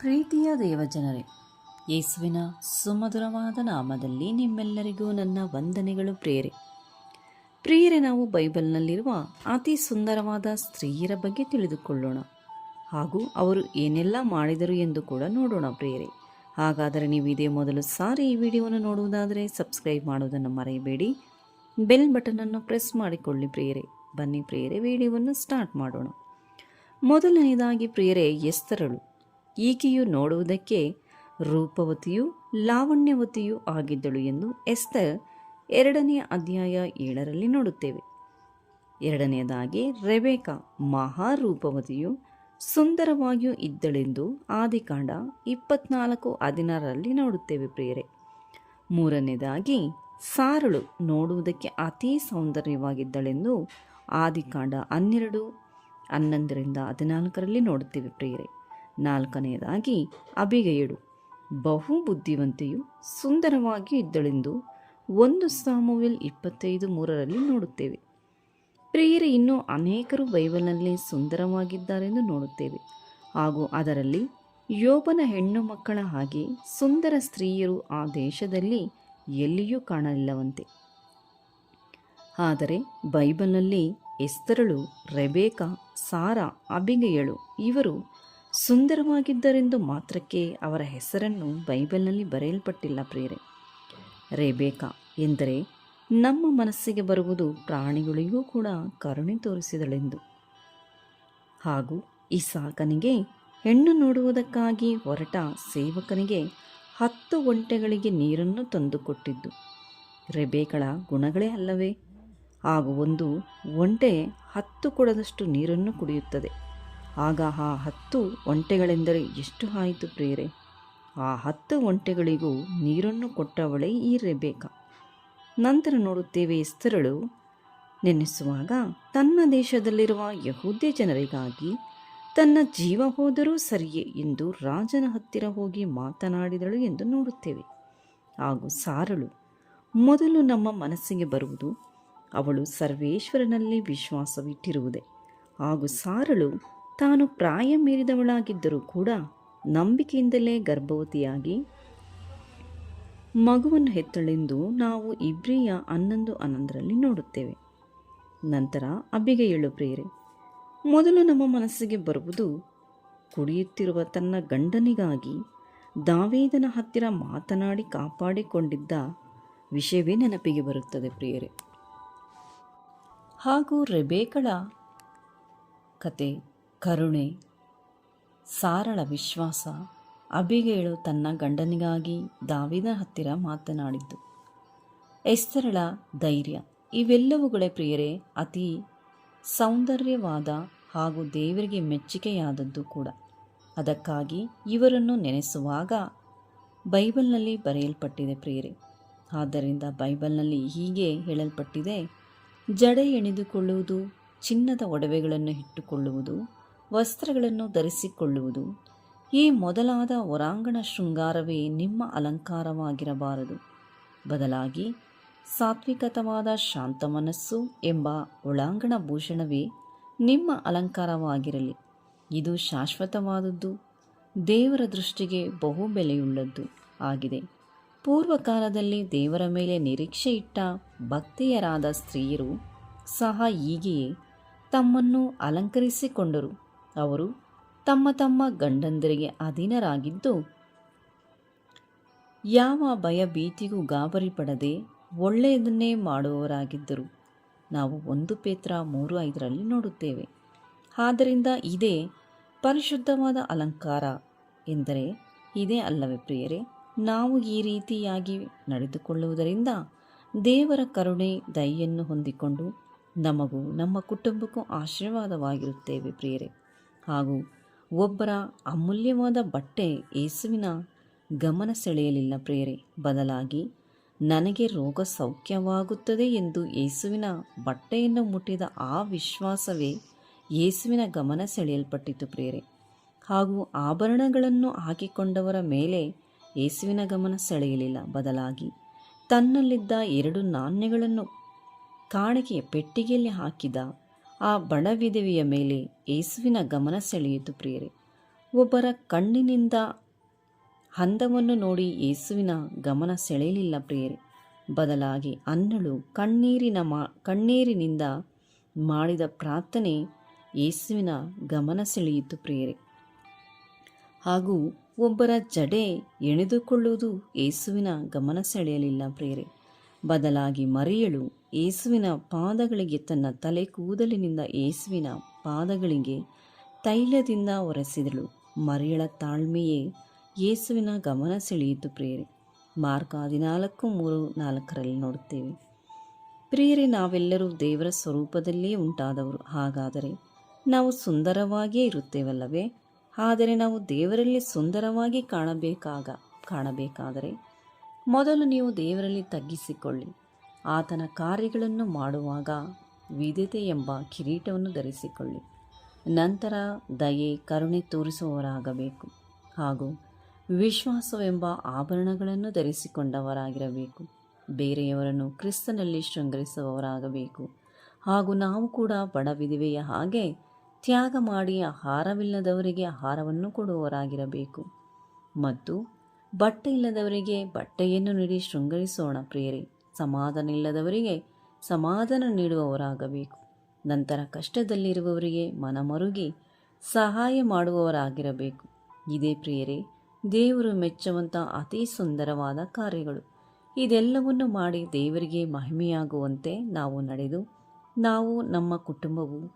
ಪ್ರೀತಿಯ ದೇವಜನರೇ, ಯೇಸುವಿನ ಸುಮಧುರವಾದ ನಾಮದಲ್ಲಿ ನಿಮ್ಮೆಲ್ಲರಿಗೂ ನನ್ನ ವಂದನೆಗಳು ಪ್ರೇರೆ ಪ್ರಿಯರೇ, ನಾವು ಬೈಬಲ್ನಲ್ಲಿರುವ ಅತಿ ಸುಂದರವಾದ ಸ್ತ್ರೀಯರ ಬಗ್ಗೆ ತಿಳಿದುಕೊಳ್ಳೋಣ. ಹಾಗೂ ಅವರು ಏನೆಲ್ಲ ಮಾಡಿದರು ಎಂದು ಕೂಡ ನೋಡೋಣ ಪ್ರಿಯರೇ. ಹಾಗಾದರೆ ನೀವು ಇದೇ ಮೊದಲು ಸಾರಿ ಈ ವಿಡಿಯೋವನ್ನು ನೋಡುವುದಾದರೆ ಸಬ್ಸ್ಕ್ರೈಬ್ ಮಾಡುವುದನ್ನು ಮರೆಯಬೇಡಿ. ಬೆಲ್ ಬಟನನ್ನು ಪ್ರೆಸ್ ಮಾಡಿಕೊಳ್ಳಿ ಪ್ರಿಯರೇ. ಬನ್ನಿ ಪ್ರಿಯರೇ, ವಿಡಿಯೋವನ್ನು ಸ್ಟಾರ್ಟ್ ಮಾಡೋಣ. ಮೊದಲನೇದಾಗಿ ಪ್ರಿಯರೇ, ಎಸ್ತರಳು. ಈಕೆಯು ನೋಡುವುದಕ್ಕೆ ರೂಪವತಿಯೂ ಲಾವಣ್ಯವತಿಯೂ ಆಗಿದ್ದಳು ಎಂದು ಎಸ್ತರ್ ಎರಡನೆಯ ಅಧ್ಯಾಯ ಏಳರಲ್ಲಿ ನೋಡುತ್ತೇವೆ. ಎರಡನೆಯದಾಗಿ, ರೆಬೇಕಾ ಮಹಾರೂಪವತಿಯು ಸುಂದರವಾಗಿಯೂ ಇದ್ದಳೆಂದು ಆದಿಕಾಂಡ ಇಪ್ಪತ್ನಾಲ್ಕು ಹದಿನಾರರಲ್ಲಿ ನೋಡುತ್ತೇವೆ ಪ್ರಿಯರೇ. ಮೂರನೇದಾಗಿ ಸಾರಳು ನೋಡುವುದಕ್ಕೆ ಅತೀ ಸೌಂದರ್ಯವಾಗಿದ್ದಳೆಂದು ಆದಿಕಾಂಡ ಹನ್ನೆರಡು, ಹನ್ನೊಂದರಿಂದ ಹದಿನಾಲ್ಕರಲ್ಲಿ ನೋಡುತ್ತೇವೆ ಪ್ರಿಯರೇ. ನಾಲ್ಕನೆಯದಾಗಿ ಅಬಿಗಯಳು, ಬಹು ಬುದ್ಧಿವಂತೆಯು ಸುಂದರವಾಗಿ ಇದ್ದಳೆಂದು ಒಂದು ಸಾಮುವೆಲ್ ಇಪ್ಪತ್ತೈದು ಮೂರರಲ್ಲಿ ನೋಡುತ್ತೇವೆ. ಪ್ರಿಯರ, ಇನ್ನೂ ಅನೇಕರು ಬೈಬಲ್ನಲ್ಲಿ ಸುಂದರವಾಗಿದ್ದಾರೆಂದು ನೋಡುತ್ತೇವೆ. ಹಾಗೂ ಅದರಲ್ಲಿ ಯೋಬನ ಹೆಣ್ಣು ಮಕ್ಕಳ ಹಾಗೆ ಸುಂದರ ಸ್ತ್ರೀಯರು ಆ ದೇಶದಲ್ಲಿ ಎಲ್ಲಿಯೂ ಕಾಣಲಿಲ್ಲವಂತೆ. ಆದರೆ ಬೈಬಲ್ನಲ್ಲಿ ಎಸ್ತರಳು, ರೆಬೇಕಾ, ಸಾರಾ, ಅಬಿಗೆಯಳು ಇವರು ಸುಂದರವಾಗಿದ್ದರೆಂದು ಮಾತ್ರಕ್ಕೆ ಅವರ ಹೆಸರನ್ನು ಬೈಬಲ್ನಲ್ಲಿ ಬರೆಯಲ್ಪಟ್ಟಿಲ್ಲ ಪ್ರೇರೆ ರೇಬೇಕಾ ಎಂದರೆ ನಮ್ಮ ಮನಸ್ಸಿಗೆ ಬರುವುದು ಪ್ರಾಣಿಗಳಿಗೂ ಕೂಡ ಕರುಣೆ ತೋರಿಸಿದಳೆಂದು. ಹಾಗೂ ಇಸಾಕನಿಗೆ ಹೆಣ್ಣು ನೋಡುವುದಕ್ಕಾಗಿ ಹೊರಟ ಸೇವಕನಿಗೆ ಹತ್ತು ಒಂಟೆಗಳಿಗೆ ನೀರನ್ನು ತಂದುಕೊಟ್ಟಿದ್ದು. ರೆಬೇಕಳ ಗುಣಗಳೇ ಅಲ್ಲವೇ? ಹಾಗೂ ಒಂದು ಒಂಟೆ ಹತ್ತು ಕೊಡದಷ್ಟು ನೀರನ್ನು ಕುಡಿಯುತ್ತದೆ. ಆಗ ಆ ಹತ್ತು ಒಂಟೆಗಳೆಂದರೆ ಎಷ್ಟು ಆಯಿತು ಪ್ರೇರೆ ಆ ಹತ್ತು ಒಂಟೆಗಳಿಗೂ ನೀರನ್ನು ಕೊಟ್ಟವಳೇ ಈ ರೆಬೇಕ. ನಂತರ ನೋಡುತ್ತೇವೆ ಎಸ್ತರಳು ನೆನೆಸುವಾಗ, ತನ್ನ ದೇಶದಲ್ಲಿರುವ ಯಹೂದ್ಯ ಜನರಿಗಾಗಿ ತನ್ನ ಜೀವ ಹೋದರೂ ಸರಿಯೇ ಎಂದು ರಾಜನ ಹತ್ತಿರ ಹೋಗಿ ಮಾತನಾಡಿದಳು ಎಂದು ನೋಡುತ್ತೇವೆ. ಹಾಗೂ ಸಾರಳು, ಮೊದಲು ನಮ್ಮ ಮನಸ್ಸಿಗೆ ಬರುವುದು ಅವಳು ಸರ್ವೇಶ್ವರನಲ್ಲಿ ವಿಶ್ವಾಸವಿಟ್ಟಿರುವುದೇ. ಹಾಗೂ ಸಾರಳು ತಾನು ಪ್ರಾಯ ಮೀರಿದವಳಾಗಿದ್ದರೂ ಕೂಡ ನಂಬಿಕೆಯಿಂದಲೇ ಗರ್ಭವತಿಯಾಗಿ ಮಗುವನ್ನು ಹೆತ್ತಳೆಂದು ನಾವು ಇಬ್ರಿಯ ಹನ್ನೊಂದು ಹನ್ನೊಂದರಲ್ಲಿ ನೋಡುತ್ತೇವೆ. ನಂತರ ಅಬ್ಬಿಗೆಯಳು ಪ್ರೇರೆ ಮೊದಲು ನಮ್ಮ ಮನಸ್ಸಿಗೆ ಬರುವುದು ಕುಡಿಯುತ್ತಿರುವ ತನ್ನ ಗಂಡನಿಗಾಗಿ ದಾವೇದನ ಹತ್ತಿರ ಮಾತನಾಡಿ ಕಾಪಾಡಿಕೊಂಡಿದ್ದ ವಿಷಯವೇ ನೆನಪಿಗೆ ಬರುತ್ತದೆ ಪ್ರಿಯರೇ. ಹಾಗೂ ರೆಬೇಕಳ ಕತೆ ಕರುಣೆ, ಸಾರಳ ವಿಶ್ವಾಸ, ಅಬಿಗೇಳು ತನ್ನ ಗಂಡನಿಗಾಗಿ ದಾವಿದ ಹತ್ತಿರ ಮಾತನಾಡಿದ್ದು. ಎಸ್ತರಳ ಧೈರ್ಯ ಇವೆಲ್ಲವುಗಳೇ ಪ್ರಿಯರೇ, ಅತಿ ಸೌಂದರ್ಯವಾದ ಹಾಗೂ ದೇವರಿಗೆ ಮೆಚ್ಚುಗೆಯಾದದ್ದು ಕೂಡ. ಅದಕ್ಕಾಗಿ ಇವರನ್ನು ನೆನೆಸುವಾಗ ಬೈಬಲ್ನಲ್ಲಿ ಬರೆಯಲ್ಪಟ್ಟಿದೆ ಪ್ರಿಯರೇ. ಆದ್ದರಿಂದ ಬೈಬಲ್ನಲ್ಲಿ ಹೀಗೆ ಹೇಳಲ್ಪಟ್ಟಿದೆ, ಜಡೆ ಎಣೆದುಕೊಳ್ಳುವುದು, ಚಿನ್ನದ ಒಡವೆಗಳನ್ನು ಇಟ್ಟುಕೊಳ್ಳುವುದು ವಸ್ತ್ರಗಳನ್ನು ಧರಿಸಿಕೊಳ್ಳುವುದು. ಈ ಮೊದಲಾದ ಹೊರಾಂಗಣ ಶೃಂಗಾರವೇ ನಿಮ್ಮ ಅಲಂಕಾರವಾಗಿರಬಾರದು. ಬದಲಾಗಿ ಸಾತ್ವಿಕತವಾದ ಶಾಂತ ಮನಸ್ಸು ಎಂಬ ಒಳಾಂಗಣ ಭೂಷಣವೇ ನಿಮ್ಮ ಅಲಂಕಾರವಾಗಿರಲಿ. ಇದು ಶಾಶ್ವತವಾದದ್ದು. ದೇವರ ದೃಷ್ಟಿಗೆ ಬಹು ಬೆಲೆಯುಳ್ಳದ್ದು ಆಗಿದೆ. ಪೂರ್ವಕಾಲದಲ್ಲಿ ದೇವರ ಮೇಲೆ ನಿರೀಕ್ಷೆ ಇಟ್ಟ ಭಕ್ತಿಯರಾದ ಸ್ತ್ರೀಯರು ಸಹ ಹೀಗೆಯೇ ತಮ್ಮನ್ನು ಅಲಂಕರಿಸಿಕೊಂಡರು. ಅವರು ತಮ್ಮ ತಮ್ಮ ಗಂಡಂದರಿಗೆ ಅಧೀನರಾಗಿದ್ದು, ಯಾವ ಭಯ ಭೀತಿಗೂ ಗಾಬರಿ ಪಡದೆ ಒಳ್ಳೆಯದನ್ನೇ ಮಾಡುವವರಾಗಿದ್ದರು. ನಾವು ಒಂದು ಪೇತ್ರ ಮೂರು ಐದರಲ್ಲಿ ನೋಡುತ್ತೇವೆ. ಆದ್ದರಿಂದ ಇದೇ ಪರಿಶುದ್ಧವಾದ ಅಲಂಕಾರ ಎಂದರೆ ಇದೇ ಅಲ್ಲವೇ ಪ್ರಿಯರೇ, ನಾವು ಈ ರೀತಿಯಾಗಿ ನಡೆದುಕೊಳ್ಳುವುದರಿಂದ ದೇವರ ಕರುಣೆ, ದಯೆಯನ್ನು ಹೊಂದಿಕೊಂಡು ನಮಗೂ ನಮ್ಮ ಕುಟುಂಬಕ್ಕೂ ಆಶೀರ್ವಾದವಾಗಿರುತ್ತೇವೆ ಪ್ರಿಯರೇ. ಹಾಗೂ ಒಬ್ಬರ ಅಮೂಲ್ಯವಾದ ಬಟ್ಟೆ ಯೇಸುವಿನ ಗಮನ ಸೆಳೆಯಲಿಲ್ಲ ಪ್ರೇರೆ ಬದಲಾಗಿ ನನಗೆ ರೋಗ ಸೌಖ್ಯವಾಗುತ್ತದೆ ಎಂದು ಯೇಸುವಿನ ಬಟ್ಟೆಯನ್ನು ಮುಟ್ಟಿದ ಆ ವಿಶ್ವಾಸವೇ ಯೇಸುವಿನ ಗಮನ ಸೆಳೆಯಲ್ಪಟ್ಟಿತು ಪ್ರೇರೆ ಹಾಗೂ ಆಭರಣಗಳನ್ನು ಹಾಕಿಕೊಂಡವರ ಮೇಲೆ ಯೇಸುವಿನ ಗಮನ ಸೆಳೆಯಲಿಲ್ಲ. ಬದಲಾಗಿ ತನ್ನಲ್ಲಿದ್ದ ಎರಡು ನಾಣ್ಯಗಳನ್ನು ಕಾಣಿಕೆಯ ಪೆಟ್ಟಿಗೆಯಲ್ಲಿ ಹಾಕಿದ ಆ ಬಡ ವಿಧವೆಯ ಮೇಲೆ ಯೇಸುವಿನ ಗಮನ ಸೆಳೆಯಿತು ಪ್ರಿಯರೇ. ಒಬ್ಬರ ಕಣ್ಣಿನಿಂದ ಹಂದವನ್ನು ನೋಡಿ ಯೇಸುವಿನ ಗಮನ ಸೆಳೆಯಲಿಲ್ಲ ಪ್ರಿಯರೇ. ಬದಲಾಗಿ ಅನ್ನಳು ಕಣ್ಣೀರಿನ ಮಾ, ಕಣ್ಣೀರಿನಿಂದ ಮಾಡಿದ ಪ್ರಾರ್ಥನೆ ಯೇಸುವಿನ ಗಮನ ಸೆಳೆಯಿತು ಪ್ರಿಯರೇ. ಹಾಗೂ ಒಬ್ಬರ ಜಡೆ ಎಣೆದುಕೊಳ್ಳುವುದು ಯೇಸುವಿನ ಗಮನ ಸೆಳೆಯಲಿಲ್ಲ ಪ್ರಿಯರೇ. ಬದಲಾಗಿ ಮರಿಯಳು. ಯೇಸುವಿನ ಪಾದಗಳಿಗೆ ತನ್ನ ತಲೆ ಕೂದಲಿನಿಂದ ಯೇಸುವಿನ ಪಾದಗಳಿಗೆ ತೈಲದಿಂದ ಒರೆಸಿದಳು. ಮರಿಯಳ ತಾಳ್ಮೆಯೇ ಯೇಸುವಿನ ಗಮನ ಸೆಳೆಯಿತು ಪ್ರೇರೆ ಮಾರ್ಕ ಹದಿನಾಲ್ಕು ಮೂರು ನಾಲ್ಕರಲ್ಲಿ ನೋಡುತ್ತೇವೆ. ಪ್ರಿಯರೇ, ನಾವೆಲ್ಲರೂ ದೇವರ ಸ್ವರೂಪದಲ್ಲಿಯೇ ಉಂಟಾದವರು. ಹಾಗಾದರೆ ನಾವು ಸುಂದರವಾಗಿಯೇ ಇರುತ್ತೇವಲ್ಲವೇ? ಆದರೆ ನಾವು ದೇವರಲ್ಲಿ ಸುಂದರವಾಗಿ ಕಾಣಬೇಕಾಗ, ಕಾಣಬೇಕಾದರೆ ಮೊದಲು ನೀವು ದೇವರಲ್ಲಿ ತಗ್ಗಿಸಿಕೊಳ್ಳಿ. ಆತನ ಕಾರ್ಯಗಳನ್ನು ಮಾಡುವಾಗ ವಿಧತೆ ಎಂಬ ಕಿರೀಟವನ್ನು ಧರಿಸಿಕೊಳ್ಳಿ. ನಂತರ ದಯೆ, ಕರುಣೆ ತೋರಿಸುವವರಾಗಬೇಕು. ಹಾಗೂ ವಿಶ್ವಾಸವೆಂಬ ಆಭರಣಗಳನ್ನು ಧರಿಸಿಕೊಂಡವರಾಗಿರಬೇಕು. ಬೇರೆಯವರನ್ನು ಕ್ರಿಸ್ತನಲ್ಲಿ ಶೃಂಗರಿಸುವವರಾಗಬೇಕು. ಹಾಗೂ ನಾವು ಕೂಡ ಬಡ ವಿಧವೆಯ ಹಾಗೆ ತ್ಯಾಗ ಮಾಡಿ ಆಹಾರವಿಲ್ಲದವರಿಗೆ ಆಹಾರವನ್ನು ಕೊಡುವವರಾಗಿರಬೇಕು. ಮತ್ತು ಬಟ್ಟೆ ಇಲ್ಲದವರಿಗೆ ಬಟ್ಟೆಯನ್ನು ನೀಡಿ ಶೃಂಗರಿಸೋಣ ಪ್ರಿಯರಿ. ಸಮಾಧಾನ ಇಲ್ಲದವರಿಗೆ ಸಮಾಧಾನ ನೀಡುವವರಾಗಬೇಕು. ನಂತರ ಕಷ್ಟದಲ್ಲಿರುವವರಿಗೆ ಮನಮರುಗಿ ಸಹಾಯ ಮಾಡುವವರಾಗಿರಬೇಕು. ಇದೇ ಪ್ರಿಯರೇ, ದೇವರು ಮೆಚ್ಚುವಂಥ ಅತಿ ಸುಂದರವಾದ ಕಾರ್ಯಗಳು. ಇದೆಲ್ಲವನ್ನು ಮಾಡಿ ದೇವರಿಗೆ ಮಹಿಮೆಯಾಗುವಂತೆ ನಾವು ನಡೆದು, ನಾವು ನಮ್ಮ ಕುಟುಂಬವು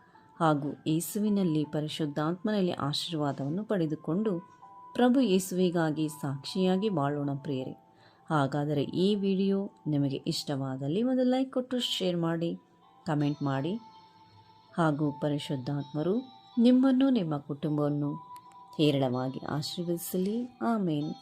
ಹಾಗೂ ಯೇಸುವಿನಲ್ಲಿ ಪರಿಶುದ್ಧಾತ್ಮನಲ್ಲಿ ಆಶೀರ್ವಾದವನ್ನು ಪಡೆದುಕೊಂಡು ಪ್ರಭು ಯೇಸುವಿಗಾಗಿ ಸಾಕ್ಷಿಯಾಗಿ ಬಾಳೋಣ ಪ್ರೇರೆ ಹಾಗಾದರೆ ಈ ವಿಡಿಯೋ ನಿಮಗೆ ಇಷ್ಟವಾದಲ್ಲಿ ಒಂದು ಲೈಕ್ ಕೊಟ್ಟು ಶೇರ್ ಮಾಡಿ, ಕಮೆಂಟ್ ಮಾಡಿ. ಹಾಗೂ ಪರಿಶುದ್ಧಾತ್ಮರು ನಿಮ್ಮನ್ನು ನಿಮ್ಮ ಕುಟುಂಬವನ್ನು ಹೇರಳವಾಗಿ ಆಶೀರ್ವದಿಸಲಿ. ಆಮೇನ್.